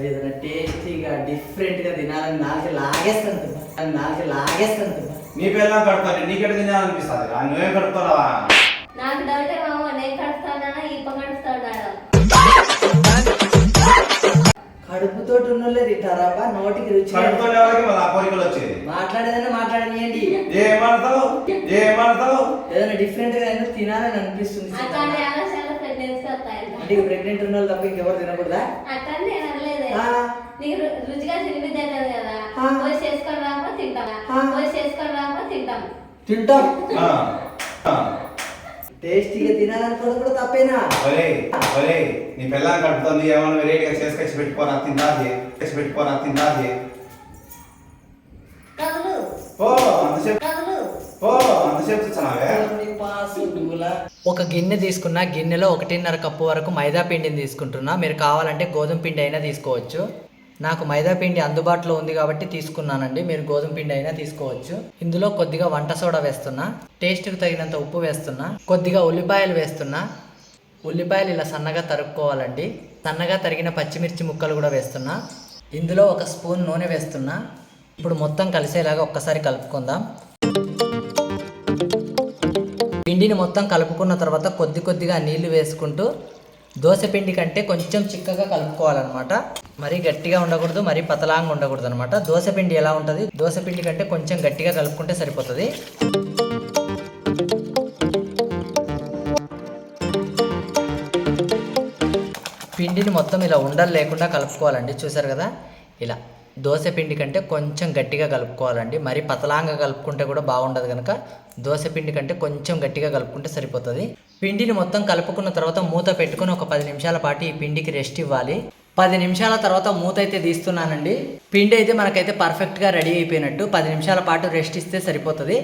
ఏదైనా టేస్టీగా డిఫరెంట్గా తినాలని నాలుగు లాగేస్తాను కదా నాలుగు లాగేస్తాను కదా నీ పిల్లలు కడతాను నీకెట తినాలనిపిస్తుంది నువ్వేం కడుపుతావా నాకు డౌటే మామ నేను కడుస్తానా ఈప కడుస్తాడా కడుపుతోటి ఉన్నోళ్ళే తింటారా బా? నోటికి రుచి కడుపుతో వాళ్ళకి మళ్ళీ ఆ కోరికలు వచ్చేది. మాట్లాడేదన్నా మాట్లాడనియండి. ఏమడతావు ఏమడతావు ఏదైనా డిఫరెంట్గా తినాలని అనిపిస్తుంది. ఇక ప్రెగ్నెంట్ ఉన్న వాళ్ళు తప్ప ఇంకెవరు తినకూడదా? అట్లా నేను అనలేదే. ఆ. నీకు రు- రుచిగా తినిపిద్ది అవుతుంది కదా. ఆ. పోయి చేసుకొని రామో తింటాం. ఆ. పోయి చేసుకొని రామో తింటాం. తింటాం. ఆ, ఆ. టేస్టీగా తినాలనుకోవడం కూడా తప్పేనా? ఒరే ఒరే నీ పిల్లలు కడుపుతుంది ఏమన్నా వెరైటీగా చేసుకొచ్చి పెట్టుకోరా తిందాది చేసి పెట్టుకోరా తిందాది కదులు ఓ అంతసేపు. కదులు ఓ అంతసేపు చూస్తున్నావే? ఒక గిన్నె తీసుకున్న గిన్నెలో ఒకటిన్నర కప్పు వరకు మైదా పిండిని తీసుకుంటున్నా. మీరు కావాలంటే గోధుమ పిండి అయినా తీసుకోవచ్చు. నాకు మైదా పిండి అందుబాటులో ఉంది కాబట్టి తీసుకున్నానండి. మీరు గోధుమ పిండి అయినా తీసుకోవచ్చు. ఇందులో కొద్దిగా వంట సోడా వేస్తున్నా. టేస్ట్కి తగినంత ఉప్పు వేస్తున్నా. కొద్దిగా ఉల్లిపాయలు వేస్తున్నా. ఉల్లిపాయలు ఇలా సన్నగా తరుక్కోవాలండి. సన్నగా తరిగిన పచ్చిమిర్చి ముక్కలు కూడా వేస్తున్నా. ఇందులో ఒక స్పూన్ నూనె వేస్తున్నా. ఇప్పుడు మొత్తం కలిసేలాగా ఒక్కసారి కలుపుకుందాం. పిండిని మొత్తం కలుపుకున్న తర్వాత కొద్ది కొద్దిగా నీళ్ళు వేసుకుంటూ దోశ పిండి కంటే కొంచెం చిక్కగా కలుపుకోవాలన్నమాట. మరీ గట్టిగా ఉండకూడదు మరీ పతలాంగా ఉండకూడదు అనమాట దోశ పిండి ఎలా ఉంటుంది? దోశ పిండి కంటే కొంచెం గట్టిగా కలుపుకుంటే సరిపోతుంది. పిండిని మొత్తం ఇలా ఉండలు లేకుండా కలుపుకోవాలండి. చూసారు కదా? ఇలా. దోశ పిండి కంటే కొంచెం గట్టిగా కలుపుకోవాలండి. మరి పతలాంగా కలుపుకుంటే కూడా బాగుండదు కనుక దోశ పిండి కంటే కొంచెం గట్టిగా కలుపుకుంటే సరిపోతుంది. పిండిని మొత్తం కలుపుకున్న తర్వాత మూత పెట్టుకుని ఒక పది నిమిషాల పాటు ఈ పిండికి రెస్ట్ ఇవ్వాలి. పది నిమిషాల తర్వాత మూత అయితే తీస్తున్నానండి. పిండి అయితే మనకైతే పర్ఫెక్ట్గా రెడీ అయిపోయినట్టు పది నిమిషాల పాటు రెస్ట్ ఇస్తే సరిపోతుంది.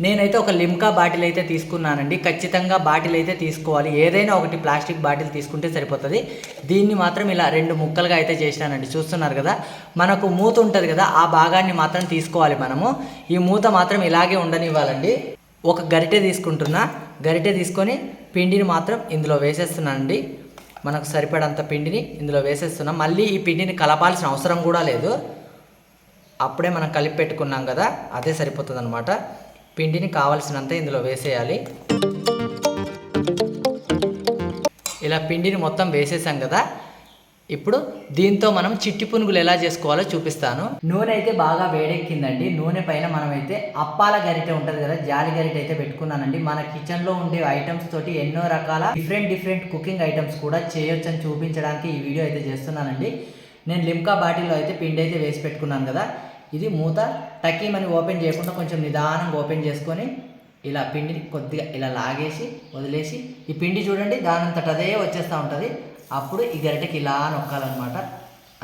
నేనైతే ఒక లిమ్కా బాటిల్ అయితే తీసుకున్నానండి. ఖచ్చితంగా బాటిల్ అయితే తీసుకోవాలి. ఏదైనా ఒకటి ప్లాస్టిక్ బాటిల్ తీసుకుంటే సరిపోతుంది. దీన్ని మాత్రం ఇలా రెండు ముక్కలుగా అయితే చేసినానండి చూస్తున్నారు కదా? మనకు మూత ఉంటుంది కదా? ఆ భాగాన్ని మాత్రం తీసుకోవాలి మనము. ఈ మూత మాత్రం ఇలాగే ఉండనివ్వాలండి. ఒక గరిటె తీసుకుంటున్నా. గరిటె తీసుకొని పిండిని మాత్రం ఇందులో వేసేస్తున్నానండి. మనకు సరిపడంత పిండిని ఇందులో వేసేస్తున్నాం. మళ్ళీ ఈ పిండిని కలపాల్సిన అవసరం కూడా లేదు. అప్పుడే మనం కలిపి పెట్టుకున్నాం కదా? అదే సరిపోతుంది అనమాట పిండిని కావలసినంత ఇందులో వేసేయాలి. ఇలా పిండిని మొత్తం వేసేసాం కదా. ఇప్పుడు దీంతో మనం చిట్టి పునుగులు ఎలా చేసుకోవాలో చూపిస్తాను. నూనె అయితే బాగా వేడెక్కిందండి. నూనె పైన మనం అయితే అప్పాల గరిటె ఉంటుంది కదా జాలి గరిటె అయితే పెట్టుకున్నానండి. మన కిచెన్లో ఉండే ఐటమ్స్ తోటి ఎన్నో రకాల డిఫరెంట్ డిఫరెంట్ కుకింగ్ ఐటమ్స్ కూడా చేయొచ్చని చూపించడానికి ఈ వీడియో అయితే చేస్తున్నానండి. నేను లిమ్కా బాటిల్లో అయితే పిండి అయితే వేసి పెట్టుకున్నాను కదా. ఇది మూత టకీమని ఓపెన్ చేయకుండా కొంచెం నిదానంగా ఓపెన్ చేసుకొని ఇలా పిండిని కొద్దిగా ఇలా లాగేసి వదిలేసి ఈ పిండి చూడండి దానంతట అదే వచ్చేస్తూ ఉంటుంది. అప్పుడు ఈ గరిటెకి ఇలా నొక్కాలన్నమాట.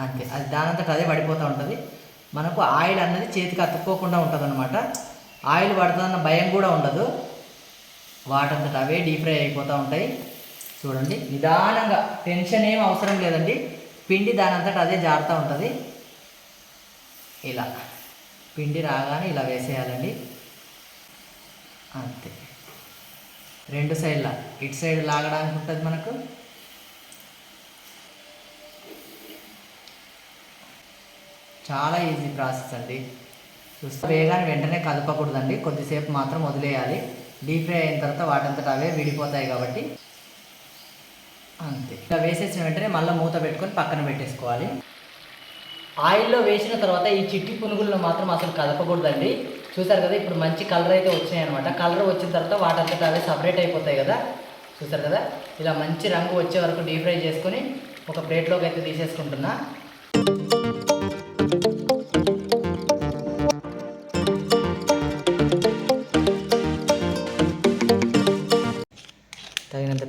అంతే అది దానంతట అదే పడిపోతూ ఉంటుంది. మనకు ఆయిల్ అన్నది చేతికి అతుక్కోకుండా ఉంటుంది అనమాట ఆయిల్ పడుతుందన్న భయం కూడా ఉండదు. వాటంతట అవే డీప్ ఫ్రై అయిపోతూ ఉంటాయి. చూడండి నిదానంగా టెన్షన్ ఏం అవసరం లేదండి. పిండి దానంతట అదే జారుతూ ఉంటుంది. ఇలా. పిండి రాగానే ఇలా వేసేయాలండి. అంతే. రెండు సైడ్ల. ఇటు సైడ్ లాగడానికి ఉంటుంది మనకు. చాలా ఈజీ ప్రాసెస్ అండి. చూస్తే వేగాన్ని వెంటనే కదపకూడదండి. కొద్దిసేపు మాత్రం వదిలేయాలి. డీప్ ఫ్రై అయిన తర్వాత వాటంతట అవే విడిపోతాయి కాబట్టి. అంతే. ఇలా వేసేసిన వెంటనే మళ్ళీ మూత పెట్టుకొని పక్కన పెట్టేసుకోవాలి. ఆయిల్లో వేసిన తర్వాత ఈ చిట్టి పునుగులను మాత్రం అసలు కలపకూడదండి చూసారు కదా ఇప్పుడు మంచి కలర్ అయితే వచ్చినాయి అనమాట కలర్ వచ్చిన తర్వాత వాటంతటా అవే సపరేట్ అయిపోతాయి కదా. చూసారు కదా ఇలా మంచి రంగు వచ్చే వరకు డీప్ ఫ్రై చేసుకొని ఒక ప్లేట్లోకి అయితే తీసేసుకుంటున్నా.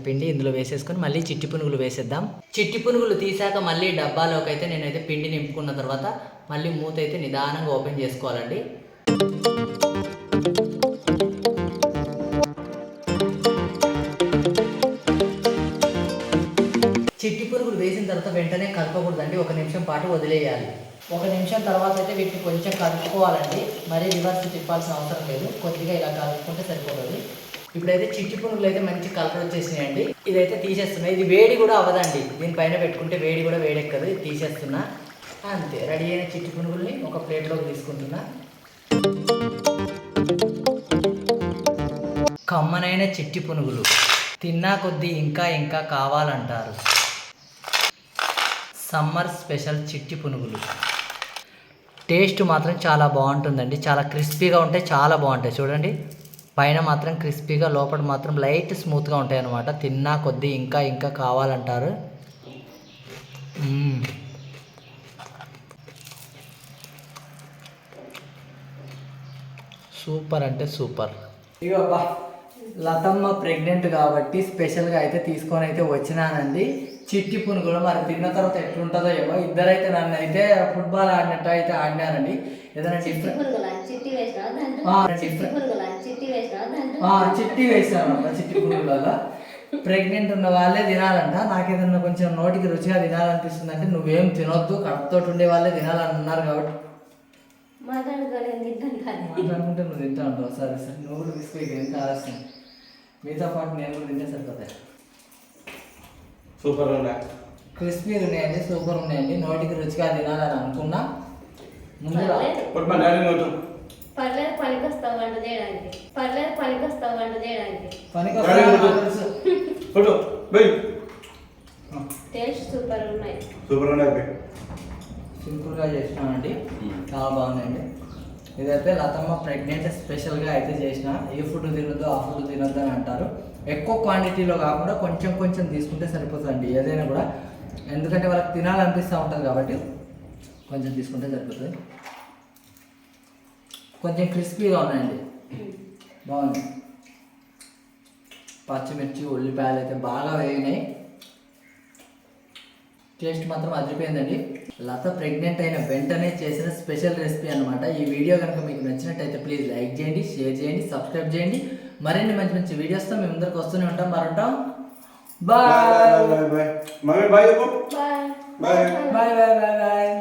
పిండి ఇందులో వేసేసుకొని మళ్ళీ చిట్టి పునుగులు వేసేద్దాం. చిట్టి పునుగులు తీసాక మళ్ళీ డబ్బాలోకి అయితే నేనైతే పిండి నింపుకున్న తర్వాత మళ్ళీ మూత అయితే నిదానంగా ఓపెన్ చేసుకోవాలండి. చిట్టి పురుగులు వేసిన తర్వాత వెంటనే కలపకూడదండి. ఒక నిమిషం పాటు వదిలేయాలి. ఒక నిమిషం తర్వాత అయితే వీటిని కొంచెం కలుపుకోవాలండి. మరీ రివర్స్ తిప్పాల్సిన అవసరం లేదు. కొద్దిగా ఇలా కలుపుకుంటే సరిపోతుంది. ఇప్పుడైతే చిట్టి పునుగులు అయితే మంచి కలర్ వచ్చేసినాయండి. ఇదైతే తీసేస్తున్నా. ఇది వేడి కూడా అవ్వదండి. దీనిపైన పెట్టుకుంటే వేడి కూడా వేడెక్కదు. ఇది తీసేస్తున్నా. అంతే. రెడీ అయిన చిట్టి పునుగుల్ని ఒక ప్లేట్లోకి తీసుకుంటున్నా. కమ్మనైన చిట్టి పునుగులు. తిన్నా కొద్దీ ఇంకా ఇంకా కావాలంటారు. సమ్మర్ స్పెషల్ చిట్టి పునుగులు. టేస్ట్ మాత్రం చాలా బాగుంటుందండి. చాలా క్రిస్పీగా ఉంటాయి చాలా బాగుంటాయి. చూడండి. పైన మాత్రం క్రిస్పీగా లోపల మాత్రం లైట్ స్మూత్గా ఉంటాయి అన్నమాట తిన్నా కొద్దీ ఇంకా ఇంకా కావాలంటారు. సూపర్ అంటే సూపర్. ఇగో లతమ్మ ప్రెగ్నెంట్ కాబట్టి స్పెషల్గా అయితే తీసుకొని అయితే వచ్చినానండి. చిట్టి పునుగులు మరి తిన్న తర్వాత ఎట్లుంటుందో ఏమో. ఇద్దరైతే నన్ను అయితే ఫుట్బాల్ ఆడినట్టు అయితే ఆడినారండి. ఏదైనా చిట్టి డిఫరెంట్ చిట్టి వేసాను చిట్టి పునుగులలో ప్రెగ్నెంట్ ఉన్న వాళ్ళే తినాలంట. నాకు ఏదన్నా కొంచెం నోటికి రుచిగా తినాలనిపిస్తుంది అంటే నువ్వేం తినొద్దు. కడుపుతో ఉండే వాళ్ళే తినాలని అన్నారు కాబట్టి మాట్లాడుకుంటే నువ్వు తింటా ఉంటావు. సరే సరే. నువ్వు కూడా తీసుకో ఎంత ఆలస్యం మీతో పాటు నేను కూడా తింటే సరిపోతాయి. సూపర్ ఉందా క్రిస్పీగా ఉన్నాయండి సూపర్ ఉన్నాయండి. నోటికి రుచిగా తినాలని అనుకున్నా. ముందుగా ఇప్పుడు మా డాడీ నోటు. పర్లేదు పనికి వస్తావు వంట చేయడానికి. పర్లేదు పనికి వస్తావు వంట చేయడానికి. పనికి సరే, వస్తా ముందు. తెలుసు. ఫోటో బై టేస్ట్ సూపర్ ఉన్నాయి. సూపర్ సింపుల్గా చేసినామండి. చాలా బాగుందండి ఇదైతే లతమ్మ ప్రెగ్నెంట్ స్పెషల్గా అయితే చేసిన ఏ ఫుడ్ తినొద్దు ఆ ఫుడ్ తినొద్దు అని అంటారు. ఎక్కువ క్వాంటిటీలో కాకుండా కొంచెం కొంచెం తీసుకుంటే సరిపోతుందండి. ఏదైనా కూడా. ఎందుకంటే వాళ్ళకి తినాలనిపిస్తూ ఉంటుంది కాబట్టి కొంచెం తీసుకుంటే సరిపోతుంది. కొంచెం క్రిస్పీగా ఉన్నాయండి. బాగుంది. పచ్చిమిర్చి ఉల్లిపాయలు అయితే బాగా వేగినాయి. టేస్ట్ మాత్రం అదిరిపోయిందండి. లత ప్రెగ్నెంట్ అయిన వెంటనే చేసిన స్పెషల్ రెసిపీ అన్నమాట. ఈ వీడియో కనుక మీకు నచ్చినట్టయితే ప్లీజ్ లైక్ చేయండి షేర్ చేయండి సబ్స్క్రైబ్ చేయండి. మరిన్ని మంచి మంచి వీడియోస్తో మేము ముందరికి వస్తూనే ఉంటాం. మరి ఉంటాం bye bye bye mummy bye చెప్పు. Bye bye bye bye bye bye